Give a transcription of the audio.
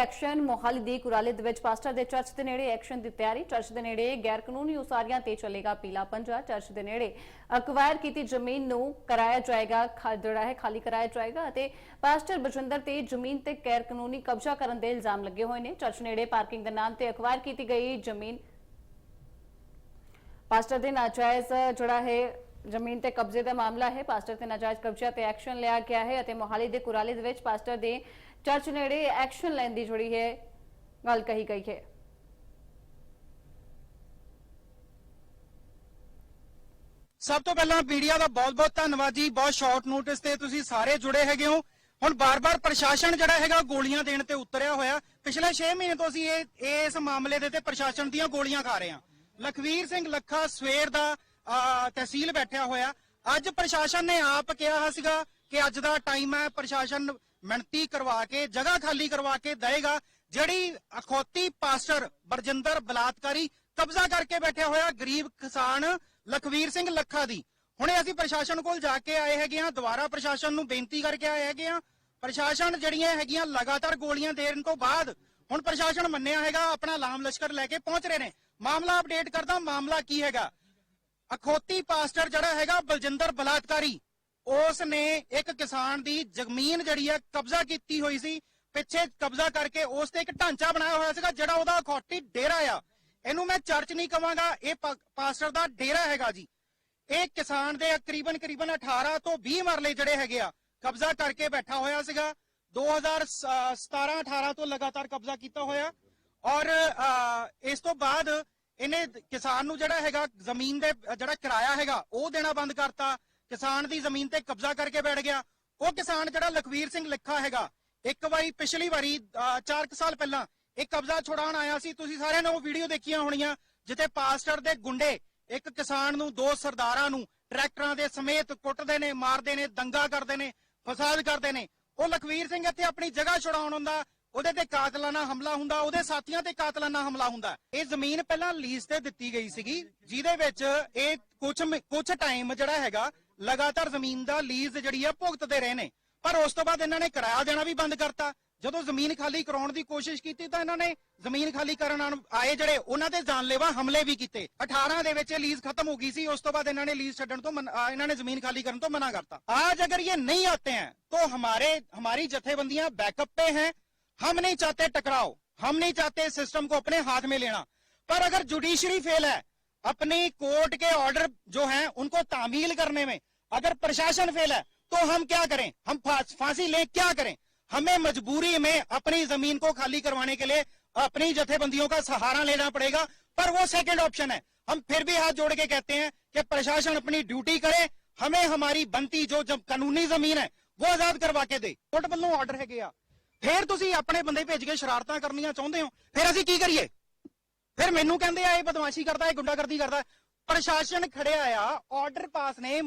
Action Mohali ਦੀ ਕੁਰਾਲੇ ਦੇ ਵਿੱਚ pastor ਦੇ ਚਰਚ ਦੇ ਨੇੜੇ ਐਕਸ਼ਨ ਦੀ ਤਿਆਰੀ। ਚਰਚ ਦੇ ਨੇੜੇ ਗੈਰ ਕਾਨੂੰਨੀ ਉਸਾਰੀਆਂ ਤੇ ਚੱਲੇਗਾ ਪੀਲਾ ਪੰਜਾ। ਚਰਚ ਦੇ ਨੇੜੇ ਅਕਵਾਇਰ ਕੀਤੀ ਜ਼ਮੀਨ ਨੂੰ ਕਰਾਇਆ ਜਾਏਗਾ ਜਿਹੜਾ ਹੈ ਖਾਲੀ ਕਰਾਇਆ ਜਾਏਗਾ ਅਤੇ ਪਾਸਟਰ ਬਜਿੰਦਰ ਤੇ ਜ਼ਮੀਨ ਤੇ ਗੈਰ ਕਾਨੂੰਨੀ ਕਬਜ਼ਾ ਕਰਨ ਦੇ ਇਲਜ਼ਾਮ ਲੱਗੇ ਹੋਏ ਨੇ। ਚਰਚ ਨੇੜੇ ਪਾਰਕਿੰਗ ਦੇ ਨਾਮ ਤੇ ਅਕਵਾਇਰ ਕੀਤੀ ਗਈ ਜ਼ਮੀਨ। ਪਾਸਟਰ ਦੇ ਨਾਜਾਇਜ਼ ਜਿਹੜਾ ਹੈ ਜ਼ਮੀਨ ਤੇ ਕਬਜ਼ੇ ਦਾ ਮਾਮਲਾ ਹੈ। ਪਾਸਟਰ ਤੇ ਨਾਜਾਇਜ਼ ਕਬਜ਼ਾ ਤੇ ਐਕਸ਼ਨ ਲਿਆ ਗਿਆ ਹੈ ਅਤੇ ਮੋਹਾਲੀ ਦੇ ਕੁਰਾਲੀ ਦੇ ਵਿੱਚ ਪਾਸਟਰ ਦੇ ਚਰਚ ਨੇੜੇ ਐਕਸ਼ਨ ਲੈਣ ਦੀ ਜੁੜੀ ਹੈ। ਗੱਲ ਕਹੀ ਗਈ ਹੈ। ਸਭ ਤੋਂ ਪਹਿਲਾਂ ਮੀਡੀਆ ਦਾ ਬਹੁਤ-ਬਹੁਤ ਧੰਨਵਾਦ ਜੀ। ਬਹੁਤ ਸ਼ਾਰਟ ਨੋਟਿਸ ਤੇ ਤੁਸੀਂ ਸਾਰੇ ਜੁੜੇ ਹੈਗੇ ਹੋ। ਹੁਣ ਬਾਰ-ਬਾਰ ਪ੍ਰਸ਼ਾਸਨ ਜਿਹੜਾ ਹੈਗਾ ਗੋਲੀਆਂ ਦੇਣ ਤੇ ਉਤਰਿਆ ਹੋਇਆ। ਪਿਛਲੇ 6 ਮਹੀਨੇ ਤੋਂ ਅਸੀਂ ਇਹ ਇਸ ਮਾਮਲੇ ਦੇ ਤੇ ਪ੍ਰਸ਼ਾਸਨ ਦੀਆਂ ਗੋਲੀਆਂ ਖਾ ਰਹੇ ਹਾਂ। ਲਖਵੀਰ ਸਿੰਘ ਲੱਖਾ ਸਵੇਰ ਦਾ ਤਹਿਸੀਲ ਬੈਠਿਆ ਹੋਇਆ। ਅੱਜ ਪ੍ਰਸ਼ਾਸਨ ਨੇ ਆਪ ਕਿਹਾ ਸੀਗਾ ਕਿ ਅੱਜ ਦਾ ਟਾਈਮ ਹੈ, ਪ੍ਰਸ਼ਾਸਨ ਮਿਣਤੀ ਕਰਵਾ ਕੇ, ਜਗ੍ਹਾ ਖਾਲੀ ਕਰਵਾ ਕੇ ਦੇਗਾ ਜਿਹੜੀ ਅਖੌਤੀ ਪਾਸਟਰ ਬਰਜਿੰਦਰ ਬਲਾਤਕਾਰੀ ਕਬਜ਼ਾ ਕਰਕੇ ਬੈਠਿਆ ਹੋਇਆ, ਗਰੀਬ ਕਿਸਾਨ ਲਖਵੀਰ ਸਿੰਘ ਲੱਖਾ ਦੀ। ਹੁਣੇ ਅਸੀਂ ਪ੍ਰਸ਼ਾਸਨ ਕੋਲ ਜਾ ਕੇ ਆਏ ਹੈਗੇ ਆ ਦੁਬਾਰਾ ਪ੍ਰਸ਼ਾਸਨ ਨੂੰ ਬੇਨਤੀ ਕਰਕੇ ਆਏ ਹੈਗੇ ਆ ਪ੍ਰਸ਼ਾਸਨ ਜਿਹੜੀਆਂ ਹੈਗੀਆਂ ਲਗਾਤਾਰ ਗੋਲੀਆਂ ਦੇਣ ਤੋਂ ਬਾਅਦ ਹੁਣ ਪ੍ਰਸ਼ਾਸਨ ਮੰਨਿਆ ਹੈਗਾ, ਆਪਣਾ ਲਾਮ ਲਸ਼ਕਰ ਲੈ ਕੇ ਪਹੁੰਚ ਰਹੇ ਨੇ। ਮਾਮਲਾ ਅਪਡੇਟ ਕਰਦਾ, ਮਾਮਲਾ ਕੀ ਹੈਗਾ? ਅਖੌਤੀ ਪਾਸਟਰ ਜਿਹੜਾ ਹੈਗਾ ਬਲਜਿੰਦਰ ਬਲਾਤਕਾਰੀ। ਉਸ ਨੇ ਇੱਕ ਕਿਸਾਨ ਦੀ ਜ਼ਮੀਨ ਜਿਹੜੀ ਹੈ ਕਬਜ਼ਾ ਕੀਤੀ ਹੋਈ ਸੀ। ਪਿੱਛੇ ਕਬਜ਼ਾ ਕਰਕੇ ਉਸ ਤੇ ਇੱਕ ਢਾਂਚਾ ਬਣਾਇਆ ਹੋਇਆ ਸੀਗਾ ਜਿਹੜਾ ਉਹਦਾ ਅਖੌਤੀ ਡੇਰਾ ਆ। ਇਹਨੂੰ ਮੈਂ ਚਰਚ ਨਹੀਂ ਕਵਾਂਗਾ ਇਹ ਪਾਸਟਰ ਦਾ ਡੇਰਾ ਹੈਗਾ ਜੀ। ਇਹ ਕਿਸਾਨ ਦੇ ਕਰੀਬਨ ਕਰੀਬਨ 18 ਤੋਂ 20 ਮਰਲੇ ਜਿਹੜੇ ਹੈਗੇ ਆ ਕਬਜ਼ਾ ਕਰਕੇ ਬੈਠਾ ਹੋਇਆ ਸੀਗਾ। 2017 18 ਤੋਂ ਲਗਾਤਾਰ ਕਬਜ਼ਾ ਕੀਤਾ ਹੋਇਆ। ਔਰ ਅਹ, ਇਸ ਤੋਂ ਬਾਅਦ ਇਹਨੇ ਕਿਸਾਨ ਨੂੰ ਜਿਹੜਾ ਹੈਗਾ ਜ਼ਮੀਨ ਦੇ, ਜਿਹੜਾ ਕਿਰਾਇਆ ਹੈਗਾ, ਉਹ ਦੇਣਾ ਬੰਦ ਕਰਤਾ। ਕਿਸਾਨ ਦੀ ਜ਼ਮੀਨ ਤੇ ਕਬਜ਼ਾ ਕਰਕੇ ਬੈਠ ਗਿਆ। ਉਹ ਕਿਸਾਨ ਜਿਹੜਾ ਲਖਵੀਰ ਸਿੰਘ ਲਿਖਾ ਹੈਗਾ, ਇੱਕ ਵਾਰੀ ਪਿਛਲੀ ਵਾਰੀ 4 ਸਾਲ ਪਹਿਲਾਂ, ਇਹ ਕਬਜ਼ਾ ਛੁਡਾਉਣ ਆਇਆ ਸੀ। ਤੁਸੀਂ ਸਾਰਿਆਂ ਨੇ ਉਹ ਵੀਡੀਓ ਦੇਖੀਆਂ ਹੋਣੀਆਂ, ਜਿੱਥੇ ਪਾਸਟਰ ਦੇ ਗੁੰਡੇ ਇੱਕ ਕਿਸਾਨ ਨੂੰ, ਦੋ ਸਰਦਾਰਾਂ ਨੂੰ ਟਰੈਕਟਰਾਂ ਦੇ ਸਮੇਤ ਕੁੱਟਦੇ ਨੇ, ਮਾਰਦੇ ਨੇ, ਦੰਗਾ ਕਰਦੇ ਨੇ, ਫਸਾਦ ਕਰਦੇ ਨੇ। ਉਹ ਲਖਵੀਰ ਸਿੰਘ ਇੱਥੇ ਆਪਣੀ ਜਗ੍ਹਾ ਛੁਡਾਉਣ ਹੁੰਦਾ ਉਹਦੇ ਤੇ ਕਾਤਲਾਨਾ ਹਮਲਾ ਹੁੰਦਾ, ਉਹਦੇ ਸਾਥੀਆਂ ਤੇ ਕਾਤਲਾਨਾ ਹਮਲਾ ਹੁੰਦਾ। ਇਹ ਜ਼ਮੀਨ ਪਹਿਲਾਂ ਲੀਜ਼ ਤੇ ਦਿੱਤੀ ਗਈ ਸੀਗੀ, ਜਿਹਦੇ ਵਿੱਚ ਇਹ ਕੁਝ ਕੁਝ ਟਾਈਮ ਜਿਹੜਾ ਹੈਗਾ, ਲਗਾਤਾਰ ਜ਼ਮੀਨ ਦਾ ਲੀਜ਼ ਜਿਹੜੀ ਆ, ਭੁਗਤਦੇ ਰਹੇ ਨੇ। ਪਰ ਉਸ ਤੋਂ ਬਾਅਦ ਇਹਨਾਂ ਨੇ ਕਿਰਾਇਆ ਦੇਣਾ ਵੀ ਬੰਦ ਕਰਤਾ। ਜਦੋਂ ਜ਼ਮੀਨ ਖਾਲੀ ਕਰਾਉਣ ਦੀ ਕੋਸ਼ਿਸ਼ ਕੀਤੀ ਤਾਂ ਇਹਨਾਂ ਨੇ ਜ਼ਮੀਨ ਖਾਲੀ ਕਰਨ ਆਏ ਜਿਹੜੇ, ਉਹਨਾਂ ਤੇ ਜਾਨਲੇਵਾ ਹਮਲੇ ਵੀ ਕੀਤੇ। 18 ਦੇ ਵਿੱਚ ਲੀਜ਼ ਖਤਮ ਹੋ ਗਈ ਸੀ, ਉਸ ਤੋਂ ਬਾਅਦ ਇਹਨਾਂ ਨੇ ਲੀਜ਼ ਛੱਡਣ ਤੋਂ ਇਹਨਾਂ ਨੇ ਜ਼ਮੀਨ ਖਾਲੀ ਕਰਨ ਤੋਂ ਮਨਾ ਕਰਤਾ। ਆਜ ਅਗਰ ਇਹ ਨਹੀਂ ਆਤੇ ਹਨ ਤਾਂ ਹਮਾਰੇ, ਹਮਾਰੀ ਜਥੇਬੰਦੀਆਂ ਬੈਕਅਪ ਤੇ ਹੈ हम नहीं चाहते टकराव, हम नहीं चाहते सिस्टम को अपने हाथ में लेना। पर अगर जुडिशरी फेल है, अपनी कोर्ट के ऑर्डर जो हैं, उनको तामील करने में अगर प्रशासन फेल है तो हम क्या करें? हम फांसी ले क्या करें? हमें मजबूरी में अपनी ज़मीन को खाली करवाने के लिए अपनी जथेबंदियों का सहारा लेना पड़ेगा, पर वो सेकेंड ऑप्शन है। हम फिर भी हाथ जोड़ के कहते हैं कि प्रशासन अपनी ड्यूटी करे, हमें हमारी बनती जो जब कानूनी ज़मीन है, वो आज़ाद करवा के दे। कोर्ट वालों ऑर्डर है गया ਫਿਰ ਤੁਸੀਂ ਆਪਣੇ ਬੰਦੇ ਭੇਜ ਕੇ ਸ਼ਰਾਰਤਾਂ ਕਰਨੀਆਂ ਚਾਹੁੰਦੇ ਹੋ? ਫਿਰ ਅਸੀਂ ਕੀ ਕਰੀਏ? ਫਿਰ ਮੈਨੂੰ ਕਹਿੰਦੇ ਆ, ਇਹ ਬਦਮਾਸ਼ੀ ਕਰਦਾ, ਇਹ ਗੁੰਡਾਗਰਦੀ ਕਰਦਾ। ਪ੍ਰਸ਼ਾਸਨ ਖੜਿਆ ਆ ਆਰਡਰ ਪਾਸ ਨੇ